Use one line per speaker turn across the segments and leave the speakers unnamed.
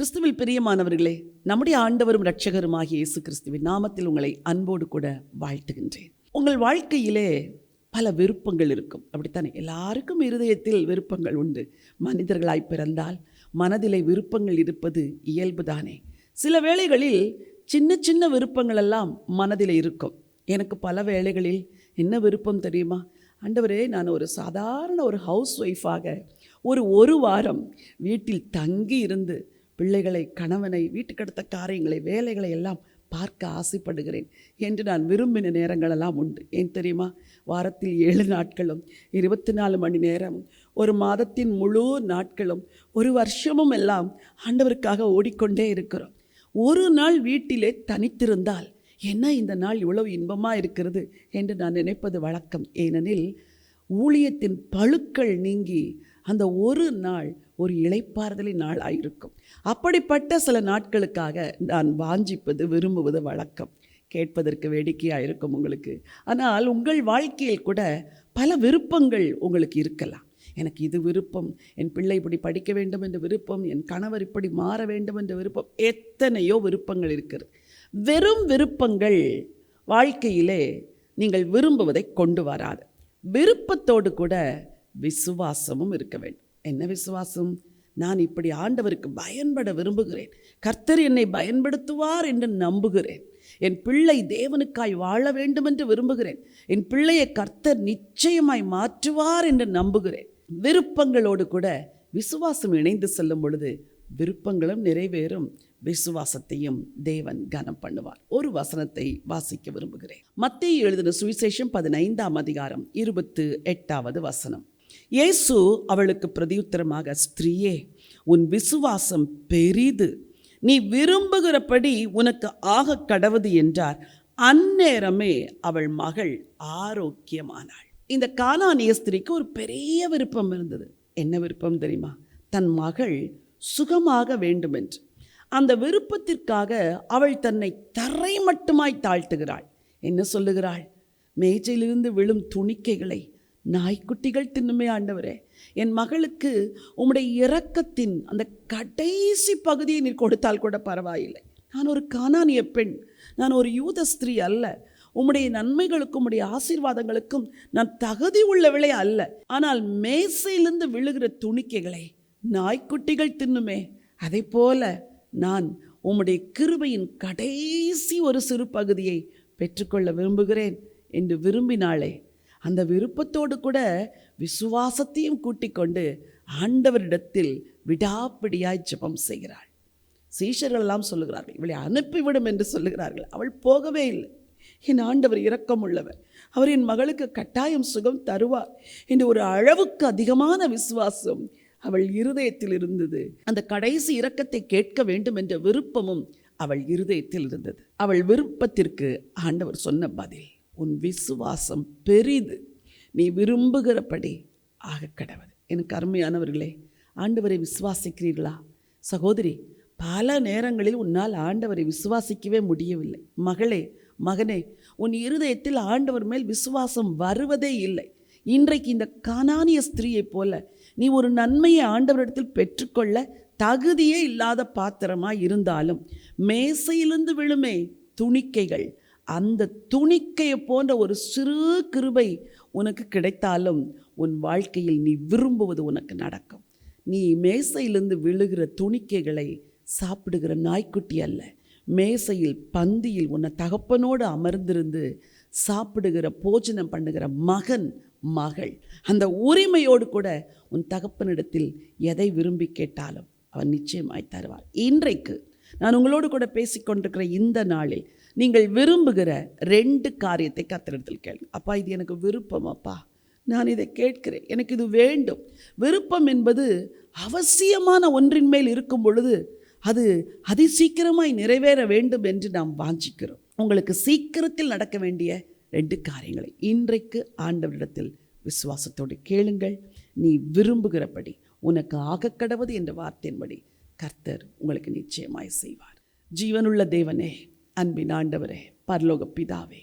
கிறிஸ்துவில் பிரியமானவர்களே நம்முடைய ஆண்டவரும் இரட்சகருமாகிய இயேசு கிறிஸ்துவின் நாமத்தில் உங்களை அன்போடு கூட வாழ்த்துகின்றேன். உங்கள் வாழ்க்கையிலே பல விருப்பங்கள் இருக்கும். அப்படித்தானே? எல்லாருக்கும் இருதயத்தில் விருப்பங்கள் உண்டு. மனிதர்களாய் பிறந்தால் மனதிலே விருப்பங்கள் இருப்பது இயல்புதானே? சில வேளைகளில் சின்ன சின்ன விருப்பங்கள் எல்லாம் மனதில் இருக்கும். எனக்கு பல வேளைகளில் என்ன விருப்பம் தெரியுமா? ஆண்டவரே நான் ஒரு சாதாரண ஒரு ஹவுஸ் ஒய்ஃபாக ஒரு ஒரு வாரம் வீட்டில் தங்கி இருந்து பிள்ளைகளை கணவனை வீட்டுக்கடுத்த காரியங்களை வேலைகளை எல்லாம் பார்க்க ஆசைப்படுகிறேன் என்று நான் விரும்பின நேரங்களெல்லாம் உண்டு. ஏன் தெரியுமா? வாரத்தில் ஏழு நாட்களும் இருபத்தி நாலு மணி நேரம் ஒரு மாதத்தின் முழு நாட்களும் ஒரு வருஷமும் எல்லாம் ஆண்டவருக்காக ஓடிக்கொண்டே இருக்கிறோம். ஒரு நாள் வீட்டிலே தனித்திருந்தால் என்ன இந்த நாள் இவ்வளவு இன்பமாக இருக்கிறது என்று நான் நினைப்பது வழக்கம். ஏனெனில் ஊழியத்தின் பழுக்கள் நீங்கி அந்த ஒரு நாள் ஒரு இளைப்பார்தலின் நாளாக இருக்கும் அப்படிப்பட்ட சில நாட்களுக்காக நான் வாஞ்சிப்பது விரும்புவது வழக்கம். கேட்பதற்கு வேடிக்கையாக இருக்கும் உங்களுக்கு. ஆனால் உங்கள் வாழ்க்கையில் கூட பல விருப்பங்கள் உங்களுக்கு இருக்கலாம். எனக்கு இது விருப்பம் என் பிள்ளை இப்படி படிக்க வேண்டும் என்ற விருப்பம் என் கணவர் இப்படி மாற வேண்டும் என்ற விருப்பம் எத்தனையோ விருப்பங்கள் இருக்கிறது. வெறும் விருப்பங்கள் வாழ்க்கையிலே நீங்கள் விரும்புவதை கொண்டு வராது. விருப்பத்தோடு கூட விசுவாசமும் இருக்க வேண்டும். என்ன விசுவாசம்? நான் இப்படி ஆண்டவருக்கு பயன்பட விரும்புகிறேன். கர்த்தர் என்னை பயன்படுத்துவார் என்று நம்புகிறேன். என் பிள்ளை தேவனுக்காய் வாழ வேண்டும் என்று விரும்புகிறேன். என் பிள்ளையை கர்த்தர் நிச்சயமாய் மாற்றுவார் என்று நம்புகிறேன். விருப்பங்களோடு கூட விசுவாசம் இணைந்து செல்லும் பொழுது விருப்பங்களும் நிறைவேறும். விசுவாசத்தையும் தேவன் கனம் பண்ணுவார். ஒரு வசனத்தை வாசிக்க விரும்புகிறேன். மத்திய எழுதின சுவிசேஷம் பதினைந்தாம் அதிகாரம் இருபத்து எட்டாவது வசனம். இயேசு அவளுக்கு பிரதியுத்தரமாக ஸ்திரீயே உன் விசுவாசம் பெரிது. நீ விரும்புகிறபடி உனக்கு ஆக கடவுது என்றார். அந்நேரமே அவள் மகள் ஆரோக்கியமானாள். இந்த காலானிய ஸ்திரீக்கு ஒரு பெரிய விருப்பம் இருந்தது. என்ன விருப்பம் தெரியுமா? தன் மகள் சுகமாக வேண்டுமென்று. அந்த விருப்பத்திற்காக அவள் தன்னை தரை மட்டுமாய் தாழ்த்துகிறாள். என்ன சொல்லுகிறாள்? மேஜையிலிருந்து விழும் துணிக்கைகளை நாய்க்குட்டிகள் தின்னுமே ஆண்டவரே. என் மகளுக்கு உம்முடைய இரக்கத்தின் அந்த கடைசி பகுதியை நீர் கொடுத்தால் கூட பரவாயில்லை. நான் ஒரு கானானிய பெண். நான் ஒரு யூத ஸ்திரீ அல்ல. உம்முடைய நன்மைகளுக்கும் உடைய ஆசீர்வாதங்களுக்கும் நான் தகுதி உள்ளவளே அல்ல. ஆனால் மேசையிலிருந்து விழுகிற துணிக்கைகளை நாய்க்குட்டிகள் தின்னுமே. அதே போல நான் உம்முடைய கிருபையின் கடைசி ஒரு சிறு பகுதியை பெற்றுக்கொள்ள விரும்புகிறேன் என்று விரும்பினாளே. அந்த விருப்பத்தோடு கூட விசுவாசத்தையும் கூட்டிக் கொண்டு ஆண்டவரிடத்தில் விடாப்பிடியாய் ஜெபம் செய்கிறாள். சீஷர்கள் எல்லாம் சொல்லுகிறார்கள் இவளை அனுப்பிவிடும் என்று சொல்லுகிறார்கள். அவள் போகவே இல்லை. என் ஆண்டவர் இரக்கம் உள்ளவர் அவர் என் மகளுக்கு கட்டாயம் சுகம் தருவார். என்று ஒரு அளவுக்கு அதிகமான விசுவாசம் அவள் இருதயத்தில் இருந்தது. அந்த கடைசி இரக்கத்தை கேட்க வேண்டும் என்ற விருப்பமும் அவள் இருதயத்தில் இருந்தது. அவள் விருப்பத்திற்கு ஆண்டவர் சொன்ன பதில். உன் விசுவாசம் பெரிது. நீ விரும்புகிறபடி ஆக கடவுள். எனக்கு அருமையானவர்களே ஆண்டவரை விசுவாசிக்கிறீர்களா? சகோதரி பல நேரங்களில் உன்னால் ஆண்டவரை விசுவாசிக்கவே முடியவில்லை. மகளே மகனே உன் இருதயத்தில் ஆண்டவர் மேல் விசுவாசம் வருவதே இல்லை. இன்றைக்கு இந்த கானானிய ஸ்திரீயைப் போல நீ ஒரு நன்மையை ஆண்டவரிடத்தில் பெற்றுக்கொள்ள தகுதியே இல்லாத பாத்திரமாக இருந்தாலும் மேசையிலிருந்து விழுமே துணிக்கைகள் அந்த துணிக்கையை போன்ற ஒரு சிறு கிருபை உனக்கு கிடைத்தாலும் உன் வாழ்க்கையில் நீ விரும்புவது உனக்கு நடக்கும். நீ மேசையிலிருந்து விழுகிற துணிக்கைகளை சாப்பிடுகிற நாய்க்குட்டி அல்ல. மேசையில் பந்தியில் உன்னை தகப்பனோடு அமர்ந்திருந்து சாப்பிடுகிற போஜனம் பண்ணுகிற மகன் மகள். அந்த உரிமையோடு கூட உன் தகப்பனிடத்தில் எதை விரும்பி கேட்டாலும் அவன் நிச்சயமாய் தருவார் இன்றைக்கு நான் உங்களோடு கூட பேசிக்கொண்டிருக்கிற இந்த நாளில் நீங்கள் விரும்புகிற ரெண்டு காரியத்தை கத்திரத்தில் கேளுங்க. அப்பா இது எனக்கு விருப்பம் அப்பா. நான் இதை கேட்கிறேன். எனக்கு இது வேண்டும். விருப்பம் என்பது அவசியமான ஒன்றின் மேல் இருக்கும் பொழுது அது அதி சீக்கிரமாய் நிறைவேற வேண்டும் என்று நாம் வாஞ்சிக்கிறோம். உங்களுக்கு சீக்கிரத்தில் நடக்க வேண்டிய ரெண்டு காரியங்களை இன்றைக்கு ஆண்டவரிடத்தில் விசுவாசத்தோடு கேளுங்கள். நீ விரும்புகிறபடி உனக்கு ஆகக்கடவது என்ற வார்த்தையின்படி கர்த்தர் உங்களுக்கு நிச்சயமாய் செய்வார். ஜீவனுள்ள தேவனே அன்பின் ஆண்டவரே பரலோக பிதாவே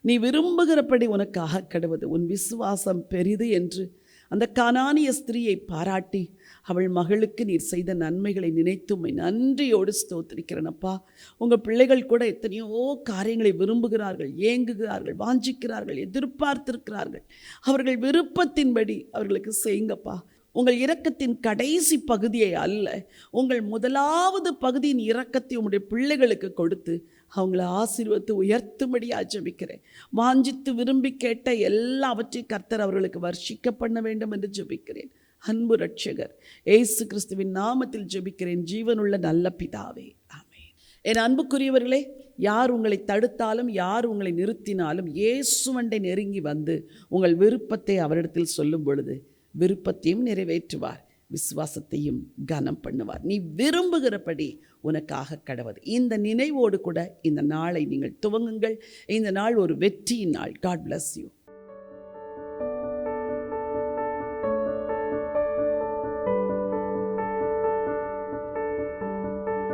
நீ விரும்புகிறபடி உனக்கு கெடுவது உன் விசுவாசம் பெரிது என்று அந்த கானானிய ஸ்திரீயை பாராட்டி அவள் மகளுக்கு நீர் செய்த நன்மைகளை நினைத்து நன்றியோடு ஸ்தோத்திரிக்கிறேனப்பா உங்கள் பிள்ளைகள் கூட எத்தனையோ காரியங்களை விரும்புகிறார்கள் ஏங்குகிறார்கள் வாஞ்சிக்கிறார்கள் எதிர்பார்த்திருக்கிறார்கள். அவர்கள் விருப்பத்தின்படி அவர்களுக்கு செய்யுங்கப்பா. உங்கள் இரக்கத்தின் கடைசி பகுதியை அல்ல உங்கள் முதலாவது பகுதியின் இரக்கத்தை உங்களுடைய பிள்ளைகளுக்கு கொடுத்து அவங்கள ஆசீர்வத்து உயர்த்தும்படியாக ஜெபிக்கிறேன். வாஞ்சித்து விரும்பி கேட்ட எல்லாவற்றையும் கர்த்தர் அவர்களுக்கு வர்ஷிக்க பண்ண வேண்டும் என்று ஜெபிக்கிறேன். அன்பு ரட்சகர் ஏசு கிறிஸ்துவின் நாமத்தில் ஜெபிக்கிறேன். ஜீவனுள்ள நல்ல பிதாவே ஆமே என் அன்புக்குரியவர்களே யார் உங்களை தடுத்தாலும் யார் உங்களை நிறுத்தினாலும் இயேசுவண்டை நெருங்கி வந்து உங்கள் விருப்பத்தை அவரிடத்தில் சொல்லும் பொழுது விருப்பத்தையும் நிறைவேற்றுவார். விசுவாசத்தையும் கனம் பண்ணுவார். நீ விரும்புகிறபடி உனக்காக கடவது இந்த நினைவோடு கூட இந்த நாளை நீங்கள் துவங்குங்கள். இந்த நாள் ஒரு வெற்றியின் நாள். God bless you